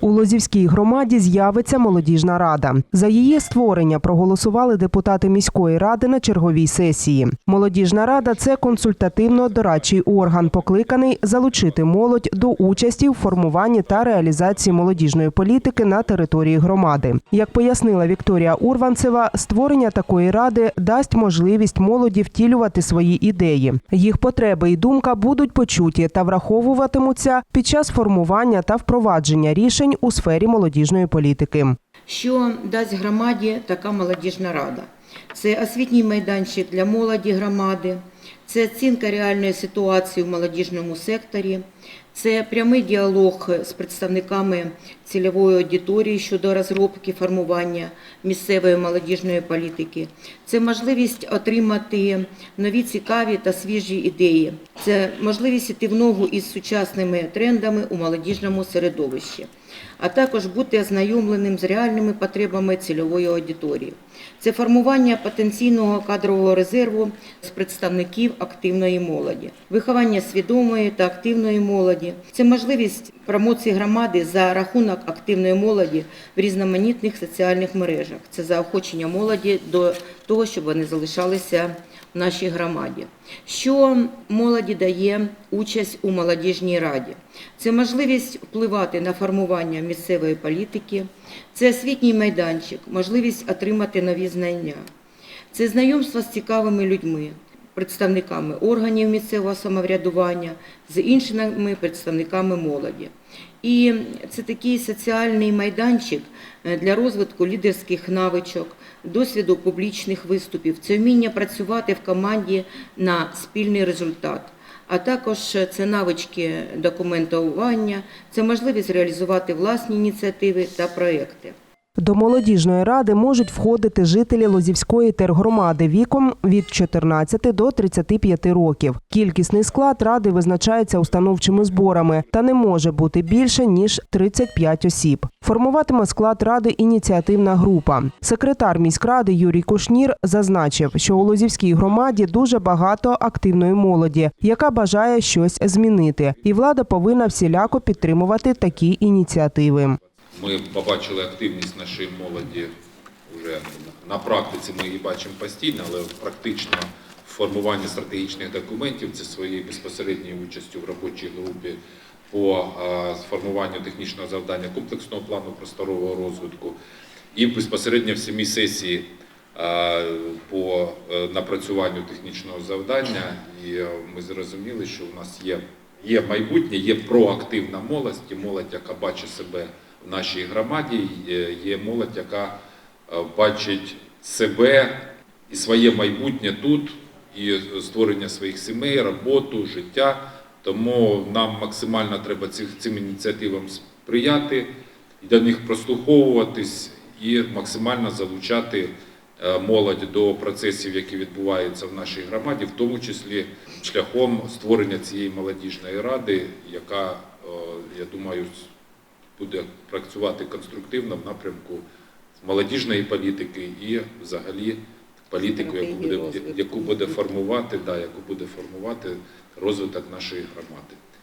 У Лозівській громаді з'явиться молодіжна рада. За її створення проголосували депутати міської ради на черговій сесії. Молодіжна рада це консультативно-дорадчий орган, покликаний залучити молодь до участі в формуванні та реалізації молодіжної політики на території громади. Як пояснила Вікторія Урванцева, створення такої ради дасть можливість молоді втілювати свої ідеї. Їх потреби і думка будуть почуті та враховуватимуться під час формування та впровадження рішень у сфері молодіжної політики. Що дасть громаді така молодіжна рада? Це освітній майданчик для молоді громади, це оцінка реальної ситуації в молодіжному секторі, це прямий діалог з представниками цільової аудиторії щодо розробки формування місцевої молодіжної політики. Це можливість отримати нові цікаві та свіжі ідеї. Це можливість іти в ногу із сучасними трендами у молодіжному середовищі а також бути ознайомленим з реальними потребами цільової аудиторії. Це формування потенційного кадрового резерву з представників активної молоді, виховання свідомої та активної молоді. Це можливість промоції громади за рахунок активної молоді в різноманітних соціальних мережах. Це заохочення молоді до того, щоб вони залишалися нашій громаді. Що молоді дає участь у молодіжній раді? Це можливість впливати на формування місцевої політики, це освітній майданчик, можливість отримати нові знання, це знайомство з цікавими людьми, представниками органів місцевого самоврядування, з іншими представниками молоді. І це такий соціальний майданчик е, для розвитку лідерських навичок, досвіду публічних виступів, це вміння працювати в команді на спільний результат. А також це навички документування, це можливість реалізувати власні ініціативи та проекти. До молодіжної ради можуть входити жителі Лозівської тергромади віком від 14 до 35 років. Кількісний склад ради визначається установчими зборами та не може бути більше ніж 35 осіб. Формуватиме склад ради ініціативна група. Секретар міськради Юрій Кушнір зазначив, що у Лозівській громаді дуже багато активної молоді, яка бажає щось змінити, і влада повинна всіляко підтримувати такі ініціативи. Ми побачили активність нашої молоді вже на практиці. Ми її бачимо постійно, але практично в формуванні стратегічних документів це своєю безпосередньою участю в робочій групі по сформуванню технічного завдання комплексного плану просторового розвитку і безпосередньо в самій сесії по е, напрацюванню технічного завдання. І е, ми зрозуміли, що у нас є, є майбутнє, є проактивна молодь, і молодь, яка бачить себе в нашій громаді, є- є молодь, яка е, бачить себе і своє майбутнє тут, і створення своїх сімей, роботу, життя. Тому нам максимально треба цим ініціативам сприяти, до них прослуховуватись і максимально залучати е, молодь до процесів, які відбуваються в нашій громаді, в тому числі шляхом створення цієї молодіжної ради, яка, е, я думаю, буде працювати конструктивно в напрямку молодіжної політики і взагалі політику, яку буде, яку буде формувати, да, яку буде формувати розвиток нашої громади.